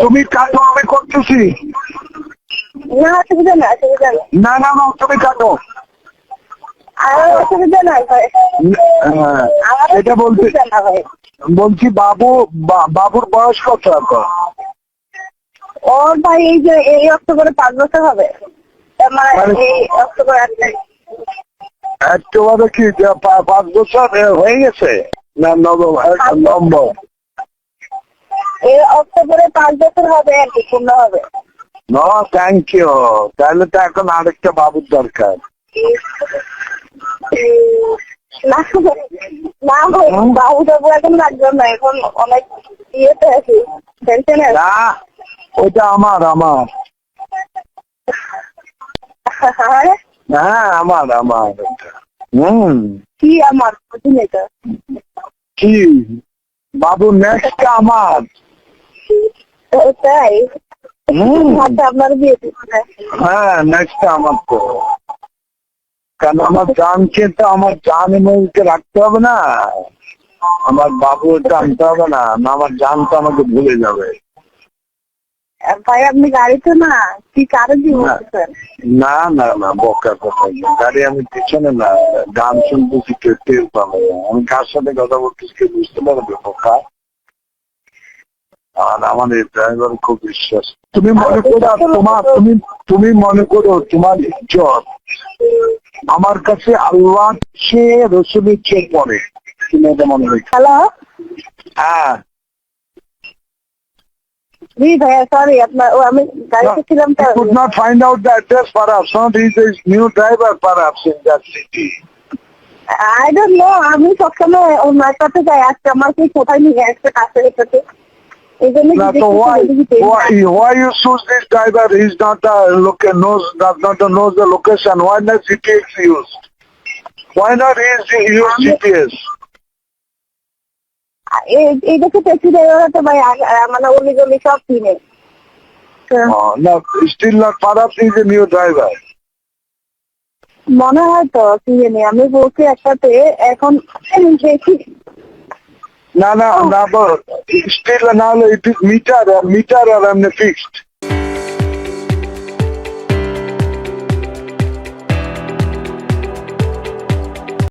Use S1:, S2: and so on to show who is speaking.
S1: তুমি কাটো আমি করতেছি।
S2: না অসুবিধা না অসুবিধা না
S1: না না না তুমি কাটো।
S2: অসুবিধা নাই
S1: হ্যাঁ, এটা
S2: ভাই।
S1: বলছি বাবু বাবুর বয়স কত এখন?
S2: ওর ভাই এই যে এই অক্টোবরে পাঁচ বছর হবে। মানে
S1: মানে-
S2: এই অক্টোবর
S1: কি পাঁচ বছর হয়ে গেছে? না নবম নবম।
S2: এই অক্টোবরে পাঁচ বছর হবে আর কি পূর্ণ হবে।
S1: ন থ্যাংক ইউ তাহলে তো এখন আরেকটা বাবুর দরকার।
S2: না বাবু টাবু এখন লাগবে না এখন অনেক ইয়েতে আছি টেনশনে
S1: না আমার আমার।
S2: হ্যাঁ?
S1: হ্যাঁ আমার আমার ওটা। হুম।
S2: কি আমার? বুঝলি তো।
S1: কি? বাবু নেক্সট আমার।
S2: তাই? আচ্ছা আপনার বিয়ে
S1: হ্যাঁ নেক্সট আমার তো কারণ আমার জানকে তো আমার জান এমনকে রাখতে হবে না? আমার বাবু জানতে হবে না না আমার জান তো আমাকে ভুলে যাবে।
S2: ভাই আপনি গাড়িতে না? কি কারও
S1: না। না না না বকা কথা গাড়ি আমি পিছনে না গান শুনতেছি কেউ টের পাবে আমি কার সাথে কথা বলতেছি কেউ বুঝতে পারবে বোকা? আর আমাদের ড্রাইভার খুব বিশ্বাস। তুমি মনে করো তোমার তুমি তুমি মনে করো তোমার ইজ্জত। আমার কাছে আল্লাহ চেয়ে রসুলের চেয়ে পরে। তুমি এটা মনে রেখো
S2: হ্যালো
S1: হ্যাঁ।
S2: জি ভাইয়া সরি আপনার ও আমি গাড়িতে ছিলাম তো।
S1: You could not find out the address perhaps, not he is a new driver perhaps in that city.
S2: I don't know আমি সবসময় ওনার সাথে যাই আজকে আমার কি কোথায় নিয়ে আসছে কাছে।
S1: Now, so why, why, why you choose this driver? He's not a look knows does not knows the location. Why not GPX used? Why not use use GPS?
S2: দেখে ট্যাক্সি ড্রাইভার তো ভাই মানে অলি গলি সব কিনে
S1: Oh, not. Perhaps he's a new driver.
S2: মনে হয় তো কি জানি আমি বলছি একসাথে এখন দেখি
S1: ના ના ના બસ. સ્ટીલ ના લે it is meter meter are એમને ફિક્સ્ડ